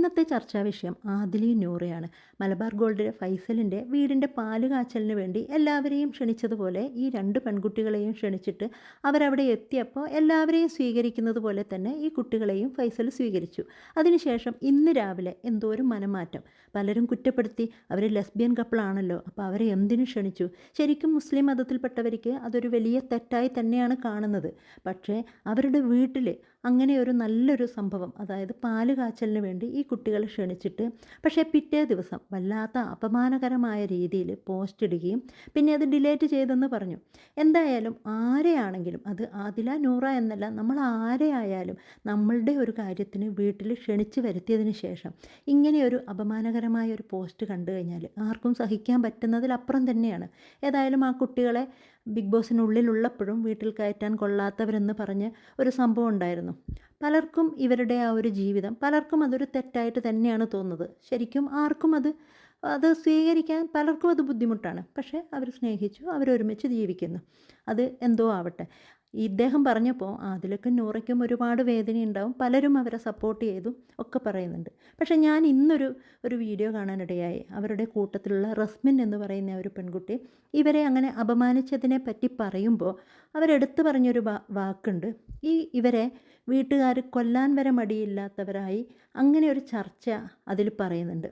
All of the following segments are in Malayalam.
ഇന്നത്തെ ചർച്ചാ വിഷയം ആദിലി നൂറയാണ്. മലബാർ ഗോൾഡിലെ ഫൈസലിന്റെ വീടിന്റെ പാൽ കാച്ചലിന് വേണ്ടി എല്ലാവരെയും ക്ഷണിച്ചതുപോലെ ഈ രണ്ട് പെൺകുട്ടികളെയും ക്ഷണിച്ചിട്ട് അവരവിടെ എത്തിയപ്പോൾ എല്ലാവരെയും സ്വീകരിക്കുന്നത് പോലെ തന്നെ ഈ കുട്ടികളെയും ഫൈസൽ സ്വീകരിച്ചു. അതിനുശേഷം ഇന്ന് രാവിലെ എന്തോ ഒരു മനമാറ്റം. പലരും കുറ്റപ്പെടുത്തി അവർ ലെസ്ബിയൻ കപ്പിളാണല്ലോ അപ്പോൾ അവരെ എന്തിനു ക്ഷണിച്ചു? ശരിക്കും മുസ്ലിം മതത്തിൽപ്പെട്ടവർക്ക് അതൊരു വലിയ തെറ്റായി തന്നെയാണ് കാണുന്നത്. പക്ഷേ അവരുടെ വീട്ടിൽ അങ്ങനെ ഒരു നല്ലൊരു സംഭവം. അതായത് പാൽ കാച്ചലിന് വേണ്ടി ഈ കുട്ടികളെ ക്ഷണിച്ചിട്ട് പക്ഷേ പിറ്റേ ദിവസം വല്ലാത്ത അപമാനകരമായ രീതിയിൽ പോസ്റ്റ് ഇടുകയും പിന്നെ അത് ഡിലേറ്റ് ചെയ്തെന്ന് പറഞ്ഞു. എന്തായാലും ആരെയാണെങ്കിലും അത് ആദില നൂറ എന്നല്ല നമ്മൾ ആരെയായാലും നമ്മളുടെ ഒരു കാര്യത്തിന് വീട്ടിൽ ക്ഷണിച്ച് വരുത്തിയതിന് ശേഷം ഇങ്ങനെയൊരു അപമാനകരമായ ഒരു പോസ്റ്റ് കണ്ടു കഴിഞ്ഞാൽ ആർക്കും സഹിക്കാൻ പറ്റുന്നതിലപ്പുറം തന്നെയാണ്. ഏതായാലും ആ കുട്ടികളെ ബിഗ് ബോസിനുള്ളിലുള്ളപ്പോഴും വീട്ടിൽ കയറ്റാൻ കൊള്ളാത്തവരെന്ന് പറഞ്ഞ് ഒരു സംഭവം ഉണ്ടായിരുന്നു. പലർക്കും ഇവരുടെ ആ ഒരു ജീവിതം പലർക്കും അതൊരു തെറ്റായിട്ട് തന്നെയാണ് തോന്നുന്നത്. ശരിക്കും ആർക്കും അത് അത് സ്വീകരിക്കാൻ പലർക്കും അത് ബുദ്ധിമുട്ടാണ്. പക്ഷേ അവർ സ്നേഹിച്ചു അവരൊരുമിച്ച് ജീവിക്കുന്നു. അത് എന്തോ ആവട്ടെ. ഇദ്ദേഹം പറഞ്ഞപ്പോൾ അതിലൊക്കെ നൂറയ്ക്കും ഒരുപാട് വേദനയുണ്ടാവും. പലരും അവരെ സപ്പോർട്ട് ചെയ്തു ഒക്കെ പറയുന്നുണ്ട്. പക്ഷേ ഞാൻ ഇന്നൊരു ഒരു വീഡിയോ കാണാനിടയായി. അവരുടെ കൂട്ടത്തിലുള്ള റസ്മിൻ എന്ന് പറയുന്ന ഒരു പെൺകുട്ടി ഇവരെ അങ്ങനെ അപമാനിച്ചതിനെ പറ്റി പറയുമ്പോൾ അവരെടുത്തു പറഞ്ഞൊരു വാക്കുണ്ട്. ഈ ഇവരെ വീട്ടുകാർ കൊല്ലാൻ വരെ മടിയില്ലാത്തവരായി അങ്ങനെ ഒരു ചർച്ച അതിൽ പറയുന്നുണ്ട്.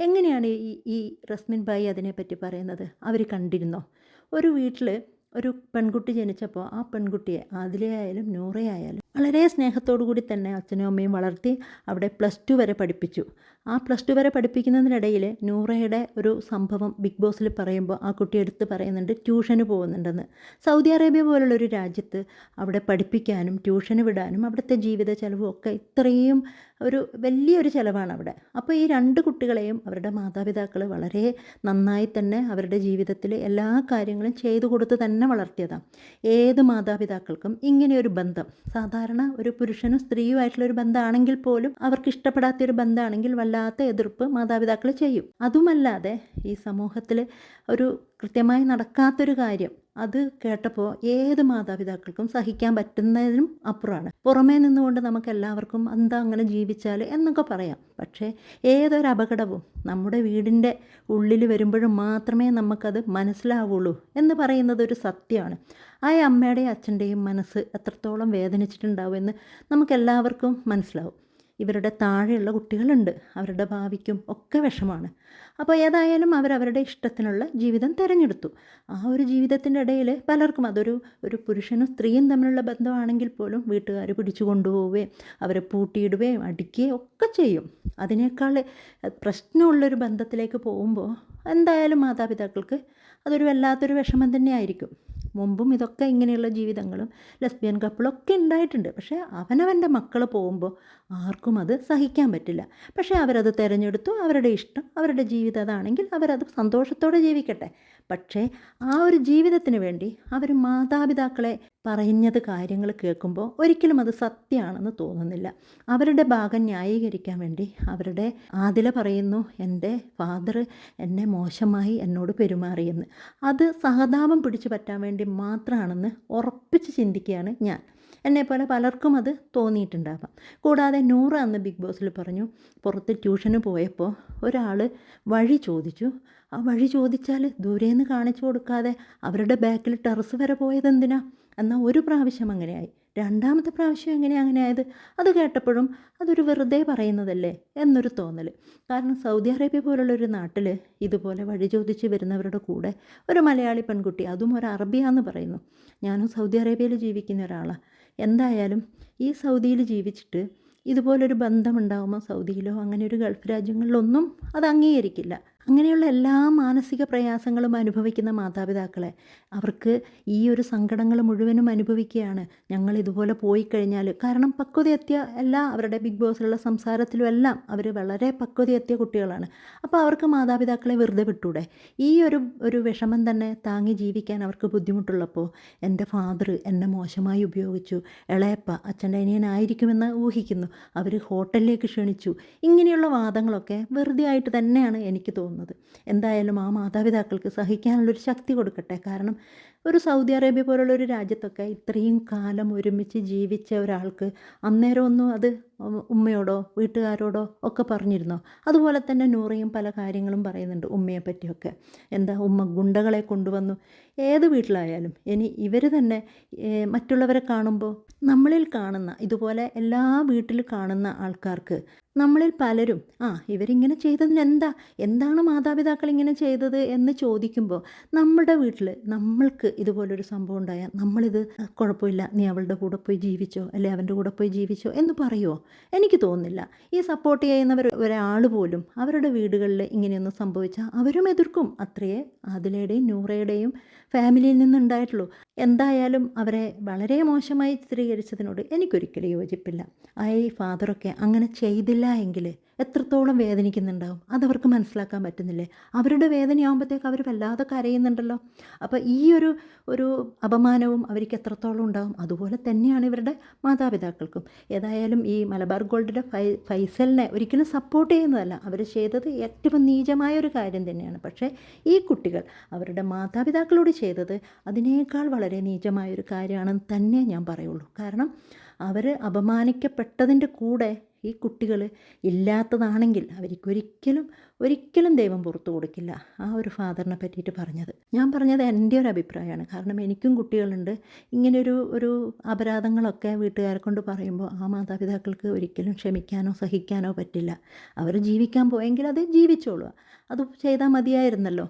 എങ്ങനെയാണ് ഈ ഈ റസ്മിൻ ഭായി അതിനെപ്പറ്റി പറയുന്നത്? അവർ കണ്ടിരുന്നോ? ഒരു വീട്ടിൽ ഒരു പെൺകുട്ടി ജനിച്ചപ്പോൾ ആ പെൺകുട്ടിയെ ആദിലയായാലും നൂറയായാലും വളരെ സ്നേഹത്തോടു കൂടി തന്നെ അച്ഛനും അമ്മയും വളർത്തി അവിടെ പ്ലസ് ടു വരെ പഠിപ്പിച്ചു. ആ പ്ലസ് ടു വരെ പഠിപ്പിക്കുന്നതിനിടയിൽ നൂറയുടെ ഒരു സംഭവം ബിഗ് ബോസിൽ പറയുമ്പോൾ ആ കുട്ടി എടുത്ത് പറയുന്നുണ്ട് ട്യൂഷന് പോകുന്നുണ്ടെന്ന്. സൗദി അറേബ്യ പോലുള്ള ഒരു രാജ്യത്ത് അവിടെ പഠിപ്പിക്കാനും ട്യൂഷന് വിടാനും അവിടുത്തെ ജീവിത ചെലവും ഒക്കെ ഇത്രയും ഒരു വലിയൊരു ചിലവാണ് അവിടെ. അപ്പോൾ ഈ രണ്ട് കുട്ടികളെയും അവരുടെ മാതാപിതാക്കൾ വളരെ നന്നായി തന്നെ അവരുടെ ജീവിതത്തിൽ എല്ലാ കാര്യങ്ങളും ചെയ്തു കൊടുത്ത് തന്നെ വളർത്തിയതാണ് ഏത് മാതാപിതാക്കൾക്കും ഇങ്ങനെയൊരു ബന്ധം സാധാരണ ഒരു പുരുഷനും സ്ത്രീയുമായിട്ടുള്ളൊരു ബന്ധമാണെങ്കിൽ പോലും അവർക്ക് ഇഷ്ടപ്പെടാത്തൊരു ബന്ധമാണെങ്കിൽ വല്ലാത്ത എതിർപ്പ് മാതാപിതാക്കൾ ചെയ്യും. അതുമല്ലാതെ ഈ സമൂഹത്തിൽ ഒരു കൃത്യമായി നടക്കാത്തൊരു കാര്യം അത് കേട്ടപ്പോൾ ഏത് മാതാപിതാക്കൾക്കും സഹിക്കാൻ പറ്റുന്നതിനും അപ്പുറമാണ് പുറമേ നിന്നുകൊണ്ട് നമുക്ക് എല്ലാവർക്കും എന്താ അങ്ങനെ ജീവിച്ചാൽ എന്നൊക്കെ പറയാം. പക്ഷേ ഏതൊരു അപകടവും നമ്മുടെ വീടിന്റെ ഉള്ളിൽ വരുമ്പോഴും മാത്രമേ നമുക്കത് മനസ്സിലാവുള്ളൂ എന്ന് പറയുന്നത് ഒരു സത്യമാണ്. ആ അമ്മയുടെയും അച്ഛന്റെയും മനസ്സ് എത്രത്തോളം വേദനിച്ചിട്ടുണ്ടാവും എന്ന് നമുക്കെല്ലാവർക്കും മനസ്സിലാവും. ഇവരുടെ താഴെയുള്ള കുട്ടികളുണ്ട്. അവരുടെ ഭാവിക്കും ഒക്കെ വിഷമാണ്. അപ്പോൾ ഏതായാലും അവരവരുടെ ഇഷ്ടത്തിനുള്ള ജീവിതം തിരഞ്ഞെടുത്തു. ആ ഒരു ജീവിതത്തിന്റെ ഇടയിൽ പലർക്കും അതൊരു ഒരു പുരുഷനും സ്ത്രീയും തമ്മിലുള്ള ബന്ധമാണെങ്കിൽ പോലും വീട്ടുകാർ പിടിച്ചു കൊണ്ടുപോവുകയും അവരെ പൂട്ടിയിടുകയും അടിക്കുകയും ഒക്കെ ചെയ്യും. അതിനേക്കാൾ പ്രശ്നമുള്ളൊരു ബന്ധത്തിലേക്ക് പോകുമ്പോൾ എന്തായാലും മാതാപിതാക്കൾക്ക് അതൊരു വല്ലാത്തൊരു വിഷമം തന്നെയായിരിക്കും. മുമ്പും ഇതൊക്കെ ഇങ്ങനെയുള്ള ജീവിതങ്ങളും ലെസ്ബിയൻ കപ്പിളൊക്കെ ഉണ്ടായിട്ടുണ്ട്. പക്ഷേ അവനവന്റെ മക്കൾ പോകുമ്പോൾ ആർക്കും അത് സഹിക്കാൻ പറ്റില്ല. പക്ഷേ അവരത് തിരഞ്ഞെടുത്തു അവരുടെ ഇഷ്ടം അവരുടെ ജീവിതം അതാണെങ്കിൽ അവരത് സന്തോഷത്തോടെ ജീവിക്കട്ടെ. പക്ഷേ ആ ഒരു ജീവിതത്തിന് വേണ്ടി അവർ മാതാപിതാക്കളെ പറഞ്ഞത് കാര്യങ്ങൾ കേൾക്കുമ്പോൾ ഒരിക്കലും അത് സത്യമാണെന്ന് തോന്നുന്നില്ല. അവരുടെ ഭാഗം ന്യായീകരിക്കാൻ വേണ്ടി അവരുടെ ആദില പറയുന്നു എന്റെ ഫാദർ എന്നെ മോശമായി എന്നോട് പെരുമാറിയെന്ന്. അത് സഹതാപം പിടിച്ചു പറ്റാൻ വേണ്ടി മാത്രമാണെന്ന് ഉറപ്പിച്ച് ചിന്തിക്കുകയാണ് ഞാൻ. എന്നെപ്പോലെ പലർക്കും അത് തോന്നിയിട്ടുണ്ടാവാം. കൂടാതെ നൂറ അന്ന് ബിഗ് ബോസിൽ പറഞ്ഞു പുറത്ത് ട്യൂഷന് പോയപ്പോൾ ഒരാൾ വഴി ചോദിച്ചു. ആ വഴി ചോദിച്ചാൽ ദൂരേന്ന് കാണിച്ചു കൊടുക്കാതെ അവരുടെ ബാക്കിൽ ടെറസ് വരെ പോയത് എന്നാൽ ഒരു പ്രാവശ്യം അങ്ങനെയായി. രണ്ടാമത്തെ പ്രാവശ്യം എങ്ങനെ അങ്ങനെ ആയത് അത് കേട്ടപ്പോഴും അതൊരു വെറുതെ പറയുന്നതല്ലേ എന്നൊരു തോന്നൽ കാരണം സൗദി അറേബ്യ പോലുള്ളൊരു നാട്ടിൽ ഇതുപോലെ വഴി ചോദിച്ച് വരുന്നവരുടെ കൂടെ ഒരു മലയാളി പെൺകുട്ടി അതും ഒരു അറബിയാന്ന് പറയുന്നു. ഞാനും സൗദി അറേബ്യയിൽ ജീവിക്കുന്ന ഒരാളാണ് എന്തായാലും ഈ സൗദിയിൽ ജീവിച്ചിട്ട് ഇതുപോലൊരു ബന്ധമുണ്ടാകുമ്പോൾ സൗദിയിലോ അങ്ങനെ ഒരു ഗൾഫ് രാജ്യങ്ങളിലൊന്നും അത് അംഗീകരിക്കില്ല. അങ്ങനെയുള്ള എല്ലാ മാനസിക പ്രയാസങ്ങളും അനുഭവിക്കുന്ന മാതാപിതാക്കളെ അവർക്ക് ഈ ഒരു സങ്കടങ്ങൾ മുഴുവനും അനുഭവിക്കുകയാണ്. ഞങ്ങൾ ഇതുപോലെ പോയി കഴിഞ്ഞാൽ കാരണം പക്വതയെത്തിയ എല്ലാ അവരുടെ ബിഗ് ബോസിലുള്ള സംസാരത്തിലും എല്ലാം അവർ വളരെ പക്വതയെത്തിയ കുട്ടികളാണ്. അപ്പോൾ അവർക്ക് മാതാപിതാക്കളെ വെറുതെ വിട്ടൂടെ? ഈ ഒരു ഒരു വിഷമം തന്നെ താങ്ങി ജീവിക്കാൻ അവർക്ക് ബുദ്ധിമുട്ടുള്ളപ്പോൾ എന്റെ ഫാദർ എന്നെ മോശമായി ഉപയോഗിച്ചു. ഇളയപ്പ അച്ഛന്റെ അനിയനായിരിക്കുമെന്ന് ഊഹിക്കുന്നു. അവർ ഹോട്ടലിലേക്ക് ക്ഷണിച്ചു. ഇങ്ങനെയുള്ള വാദങ്ങളൊക്കെ വെറുതെ ആയിട്ട് തന്നെയാണ് എനിക്ക് തോന്നുന്നത്. തോന്നുന്നത് എന്തായാലും ആ മാതാപിതാക്കൾക്ക് സഹിക്കാനുള്ളൊരു ശക്തി കൊടുക്കട്ടെ. കാരണം ഒരു സൗദി അറേബ്യ പോലുള്ള ഒരു രാജ്യത്തൊക്കെ ഇത്രയും കാലം ഒരുമിച്ച് ജീവിച്ച ഒരാൾക്ക് അന്നേരം ഒന്നും അത് ഉമ്മയോടോ വീട്ടുകാരോടോ ഒക്കെ പറഞ്ഞിരുന്നോ? അതുപോലെ തന്നെ നൂറയും പല കാര്യങ്ങളും പറയുന്നുണ്ട് ഉമ്മയെ പറ്റിയൊക്കെ എന്താ ഉമ്മ ഗുണ്ടകളെ കൊണ്ടുവന്നു? ഏത് വീട്ടിലായാലും ഇനി ഇവർ തന്നെ മറ്റുള്ളവരെ കാണുമ്പോൾ നമ്മളിൽ കാണുന്ന ഇതുപോലെ എല്ലാ വീട്ടിൽ കാണുന്ന ആൾക്കാർക്ക് നമ്മളിൽ പലരും ആ ഇവരിങ്ങനെ ചെയ്തതിന് എന്താ? എന്താണ് മാതാപിതാക്കൾ ഇങ്ങനെ ചെയ്തത്? എന്ന് ചോദിക്കുമ്പോൾ നമ്മുടെ വീട്ടിൽ നമ്മൾക്ക് ഇതുപോലൊരു സംഭവം ഉണ്ടായാൽ നമ്മളിത് കുഴപ്പമില്ല. നീ അവളുടെ കൂടെ പോയി ജീവിച്ചോ? അല്ലെ അവന്റെ കൂടെ പോയി ജീവിച്ചോ? എന്ന് പറയുമോ എനിക്ക് തോന്നുന്നില്ല. ഈ സപ്പോർട്ട് ചെയ്യുന്നവർ ഒരാൾ പോലും അവരുടെ വീടുകളിൽ ഇങ്ങനെയൊന്നും സംഭവിച്ചാൽ അവരും എതിർക്കും. അത്രയേ ആദിലയുടെയും നൂറയുടെയും ഫാമിലിയിൽ നിന്നുണ്ടായിട്ടുള്ളൂ. എന്തായാലും അവരെ വളരെ മോശമായി ചിത്രീകരിച്ചതിനോട് എനിക്കൊരിക്കലും യോജിപ്പില്ല. ആ ഈ ഫാദറൊക്കെ അങ്ങനെ ചെയ്തില്ല എങ്കിൽ എത്രത്തോളം വേദനിക്കുന്നുണ്ടാവും? അതവർക്ക് മനസ്സിലാക്കാൻ പറ്റുന്നില്ലേ? അവരുടെ വേദനയാകുമ്പോഴത്തേക്ക് അവർ വല്ലാതെ കരയുന്നുണ്ടല്ലോ. അപ്പോൾ ഈ ഒരു ഒരു അപമാനവും അവർക്ക് എത്രത്തോളം ഉണ്ടാവും? അതുപോലെ തന്നെയാണ് ഇവരുടെ മാതാപിതാക്കൾക്കും. ഏതായാലും ഈ മലബാർ ഗോൾഡിന്റെ ഫൈ ഫൈസലിനെ ഒരിക്കലും സപ്പോർട്ട് ചെയ്യുന്നതല്ല. അവർ ചെയ്തത് ഏറ്റവും നീചമായ ഒരു കാര്യം തന്നെയാണ്. പക്ഷേ ഈ കുട്ടികൾ അവരുടെ മാതാപിതാക്കളോട് ചെയ്തത് അതിനേക്കാൾ വളരെ നീചമായ ഒരു കാര്യമാണെന്ന് തന്നെ ഞാൻ പറയുള്ളൂ. കാരണം അവർ അപമാനിക്കപ്പെട്ടതിന്റെ കൂടെ ഈ കുട്ടികൾ ഇല്ലാത്തതാണെങ്കിൽ അവർക്കൊരിക്കലും ഒരിക്കലും ദൈവം പുറത്തു കൊടുക്കില്ല. ആ ഒരു ഫാദറിനെ പറ്റിയിട്ട് പറഞ്ഞത്. ഞാൻ പറഞ്ഞത് എന്റെ ഒരു അഭിപ്രായമാണ്. കാരണം എനിക്കും കുട്ടികളുണ്ട്. ഇങ്ങനൊരു ഒരു അപരാധങ്ങളൊക്കെ വീട്ടുകാരെ കൊണ്ട് പറയുമ്പോൾ ആ മാതാപിതാക്കൾക്ക് ഒരിക്കലും ക്ഷമിക്കാനോ സഹിക്കാനോ പറ്റില്ല. അവർ ജീവിക്കാൻ പോയെങ്കിൽ അത് ജീവിച്ചോളുക. അത് ചെയ്താൽ മതിയായിരുന്നല്ലോ.